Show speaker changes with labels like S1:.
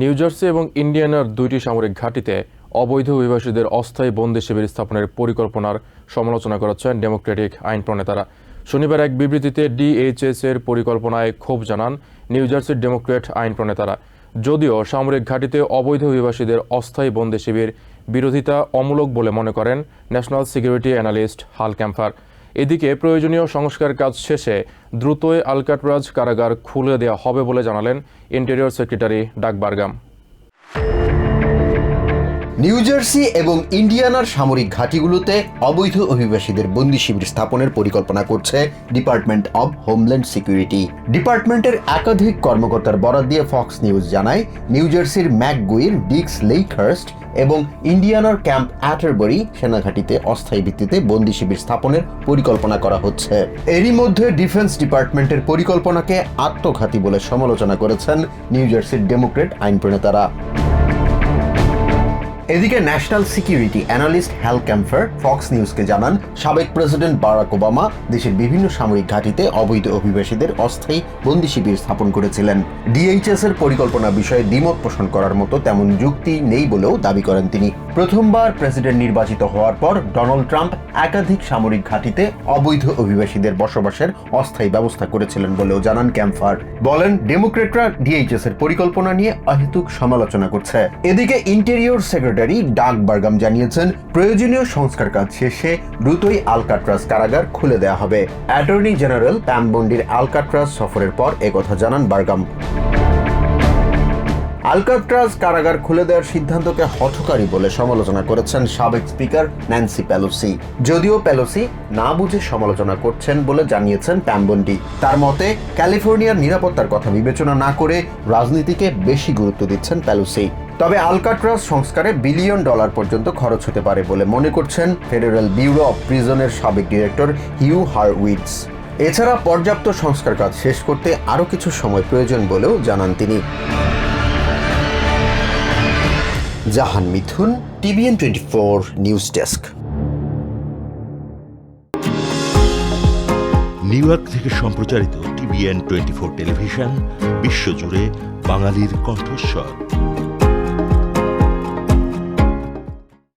S1: New Jersey এবং ইন্ডিয়ানার দুইটি সামরিক ঘাঁটিতে অবৈধ অভিবাসীদের অস্থায়ী বন্দি শিবির স্থাপনের পরিকল্পনার সমালোচনা করেছেন ডেমোক্রেটিক আইন প্রণেতারা। শনিবার এক বিবৃতিতে ডিএইচএস এর পরিকল্পনায় ক্ষোভ জানান নিউ জার্সির ডেমোক্রেট আইন প্রণেতারা। যদিও সামরিক ঘাঁটিতে অবৈধ অভিবাসীদের অস্থায়ী বন্দি শিবির বিরোধিতা অমূলক বলে মনে করেন ন্যাশনাল সিকিউরিটি অ্যানালিস্ট হাল ক্যাম্পার। এদিকে প্রয়োজনীয় সংস্কার কাজ শেষে দ্রুতই আলকাটরাজ কারাগার খুলে দেওয়া হবে বলে জানালেন ইন্টেরিয়র সেক্রেটারি ডাক বারগাম।
S2: নিউ জার্সি এবং ইন্ডিয়ানার সামরিক ঘাঁটিগুলোতে অবৈধ অভিবাসীদের বন্দি শিবির স্থাপনের পরিকল্পনা করছে ডিপার্টমেন্ট অব হোমল্যান্ড সিকিউরিটি। ডিপার্টমেন্টের একাধিক কর্মকর্তার বরাদ দিয়ে ফক্স নিউজ জানায়, নিউ জার্সির ম্যাকগুইর, ডিক্স লেইকহার্স্ট এবং ইন্ডিয়ানার ক্যাম্প অ্যাটারবরি সেনাঘাটিতে অস্থায়ী ভিত্তিতে বন্দি শিবির স্থাপনের পরিকল্পনা করা হচ্ছে। এরই মধ্যে ডিফেন্স ডিপার্টমেন্টের পরিকল্পনাকে আত্মঘাতী বলে সমালোচনা করেছেন নিউ জার্সির ডেমোক্রেট আইন প্রণেতারা এদিকে national security analyst Hal Kempfer Fox নিউজকে জানান, সাবেক প্রেসিডেন্ট বারাক ওবামা দেশের বিভিন্ন সামরিক ঘাঁটিতে অবৈধ অভিবাসীদের অস্থায়ী বন্দি শিবির স্থাপন করেছিলেন। ডিএইচএস এর পরিকল্পনা বিষয়ে দ্বিমত পোষণ করার মতো তেমন যুক্তি নেই বলেও দাবি করেন তিনি। প্রথমবার প্রেসিডেন্ট নির্বাচিত হওয়ার পর ডোনাল্ড ট্রাম্প একাধিক সামরিক ঘাঁটিতে অবৈধ অভিবাসীদের বসবাসের অস্থায়ী ব্যবস্থা করেছিলেন বলেও জানান ক্যাম্ফার বলেন ডেমোক্রেটরা ডিএইচএস এর পরিকল্পনা নিয়ে অহেতুক সমালোচনা করছে। এদিকে ইন্টেরিয়র সেক্রেটারি ডাক বার্গাম জানিয়েছেন, প্রয়োজনীয় সংস্কার কাজ শেষে দ্রুতই আলকাট্রাস কারাগার খুলে দেওয়া হবে। অ্যাটর্নি জেনারেল প্যামবন্ডির আলকাট্রাস সফরের পর একথা জানান বার্গাম। আলকাট্রাজ কারাগার খুলে দেওয়ার সিদ্ধান্তকে হঠকারী বলে সমালোচনা করেছেন সাবেক স্পিকার ন্যান্সি প্যালোসি যদিও প্যালোসি না বুঝে সমালোচনা করছেন বলে জানিয়েছেন প্যাম্বন্ডি তার মতে, ক্যালিফোর্নিয়ার নিরাপত্তার কথা বিবেচনা না করে রাজনীতিকে বেশি গুরুত্ব দিচ্ছেন পেলোসি। তবে আলকাট্রাস সংস্কারে বিলিয়ন ডলার পর্যন্ত খরচ হতে পারে বলে মনে করছেন ফেডারেল ব্যুরো অব প্রিজনের সাবেক ডিরেক্টর হিউ হারউইটস। এছাড়া পর্যাপ্ত সংস্কার কাজ শেষ করতে আরও কিছু সময় প্রয়োজন বলেও জানান তিনি। Jahan Mithun, TVN twenty four news desk.
S3: New York থেকে সম্প্রচারিত টিভিএন টোয়েন্টি ফোর টেলিভিশন, বিশ্বজুড়ে বাঙালির কণ্ঠস্বর।